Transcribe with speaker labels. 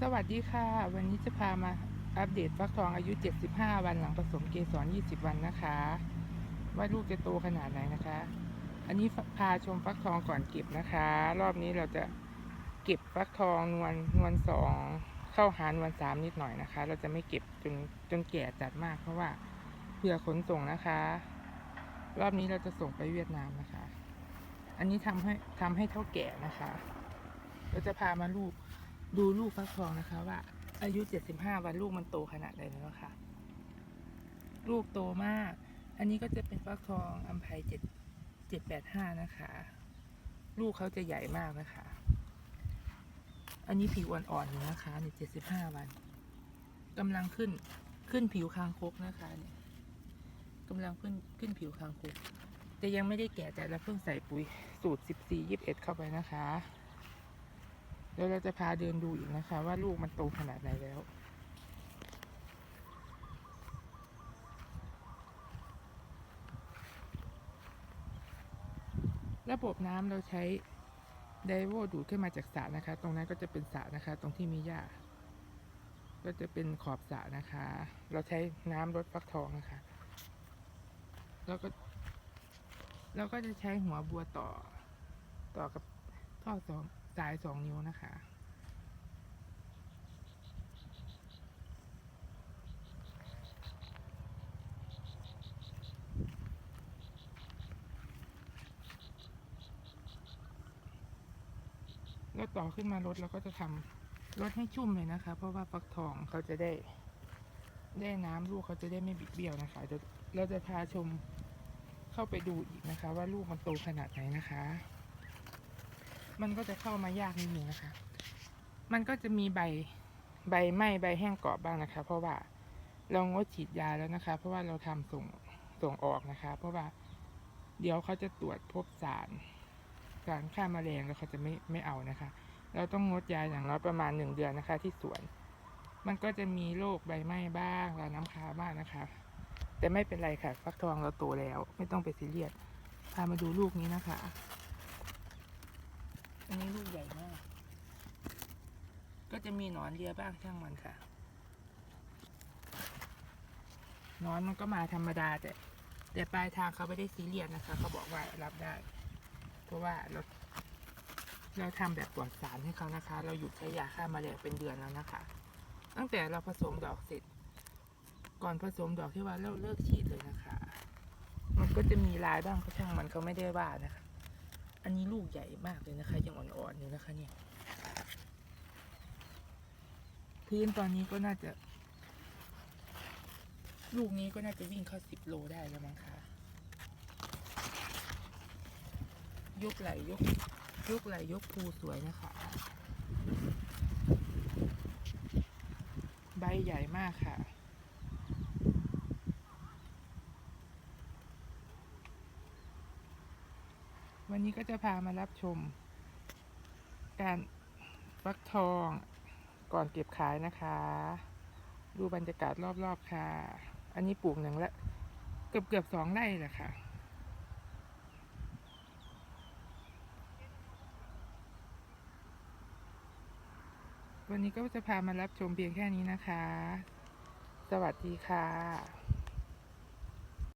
Speaker 1: สวัสดีค่ะ วันนี้จะพามาอัปเดตฟักทองอายุ 75 วันหลังผสมเกสร 20 วันนะคะ ว่าลูกจะโตขนาดไหนนะคะ อันนี้พาชมฟักทองก่อนเก็บนะคะ รอบนี้เราจะเก็บฟักทองนวลนวลสองเข้าหานวลสามนิดหน่อยนะคะ เราจะไม่เก็บจนจนแก่จัดมากเพราะว่าเผื่อขนส่งนะคะ รอบนี้เราจะส่งไปเวียดนามนะคะ อันนี้ทำให้ทำให้เท่าแก่นะคะ เราจะพามาลูก ดูลูกฟักทองนะคะว่า อายุ 75 วันลูกมันโตขนาดไหนแล้วค่ะ ลูกโตมาก อันนี้ก็จะเป็นฟักทองอัมไพ7 785นะคะ ลูกเขาจะใหญ่มากนะคะ อันนี้ผิวอ่อนๆอยู่นะคะนี่75วันกำลังขึ้นขึ้นผิวคางคกนะคะเนี่ยกำลังขึ้นขึ้นผิวคางคกแต่ยังไม่ได้แกะแต่เราเพิ่งใส่ปุ๋ยสูตร 14 21 เข้าไปนะคะ เดี๋ยวเราจะพาเดินดูอีกนะคะ ว่าลูกมันโตขนาดไหนแล้ว ระบบน้ำเราใช้ไดโวดูดขึ้นมาจากสระนะคะ ตรงนั้นก็จะเป็นสระนะคะ ตรงที่มีหญ้าก็จะเป็นขอบสระนะคะ เราใช้น้ำรดฟักทองนะคะ แล้วก็เราก็จะใช้หัวบัวต่อ ต่อกับท่อสอง สายสองนิ้วนะคะ แล้วต่อขึ้นมารถเราก็จะทำรถให้ชุ่มเลยนะคะ เพราะว่าฟักทองเขาจะได้ ได้น้ำลูกเขาจะได้ไม่บิดเบี้ยวนะคะเดี๋ยวเราจะพาชมเข้าไปดูอีกนะคะ ว่าลูกมันโตขนาดไหนนะคะ มันก็จะเข้ามายากนิดนึงนะคะ มันก็จะมีใบใบไหม้ใบแห้งเกาะบ้างนะคะ เพราะว่าเรางดฉีดยาแล้วนะคะ เพราะว่าเราทำส่งส่งออกนะคะ เพราะว่าเดี๋ยวเขาจะตรวจพบสารสารฆ่าแมลงแล้วเขาจะไม่ไม่เอานะคะ เราต้องงดยาอย่างน้อยประมาณหนึ่งเดือนนะคะ ที่สวน มันก็จะมีโรคใบไหม้บ้างลาน้ำค้าบ้างนะคะ แต่ไม่เป็นไรค่ะฟักทองเราโตแล้ว ไม่ต้องไปซีเรียสพามาดูลูกนี้นะคะ อันนี้ลูกใหญ่มาก ก็จะมีหนอนเลียบ้างช่างมันค่ะหนอนมันก็มาธรรมดาแต่ แต่ปลายทางเขาไม่ได้ซีเรียสนะคะเขาบอกว่ารับได้ เพราะว่าเราเราทำแบบปลอดสารให้เขานะคะ เราหยุดใช้ยาฆ่าแมลงเป็นเดือนแล้วนะคะ ตั้งแต่เราผสมดอกเสร็จ ก่อนผสมดอกที่ว่าเราเลิกฉีดเลยนะคะ มันก็จะมีลายบ้างก็ช่างมันเขาไม่ได้ว่านะคะ อันนี้ลูกใหญ่มากเลยนะคะยังอ่อนๆอยู่นะคะเนี่ย พื้นตอนนี้ก็น่าจะ ลูกนี้ก็น่าจะวิ่งเข้าสิบโลได้แล้วมั้งคะยกไหลยกยกไหลยกภูสวยนะคะ ใบใหญ่มากค่ะ วันนี้ก็จะพามารับชม การฟักทองก่อนเก็บขายนะคะ ดูบรรยากาศรอบๆค่ะ อันนี้ปลูกหนึ่งละเกือบเกือบๆสองไร่แหละค่ะ วันนี้ก็จะพามารับชมเพียงแค่นี้นะคะ สวัสดีค่ะ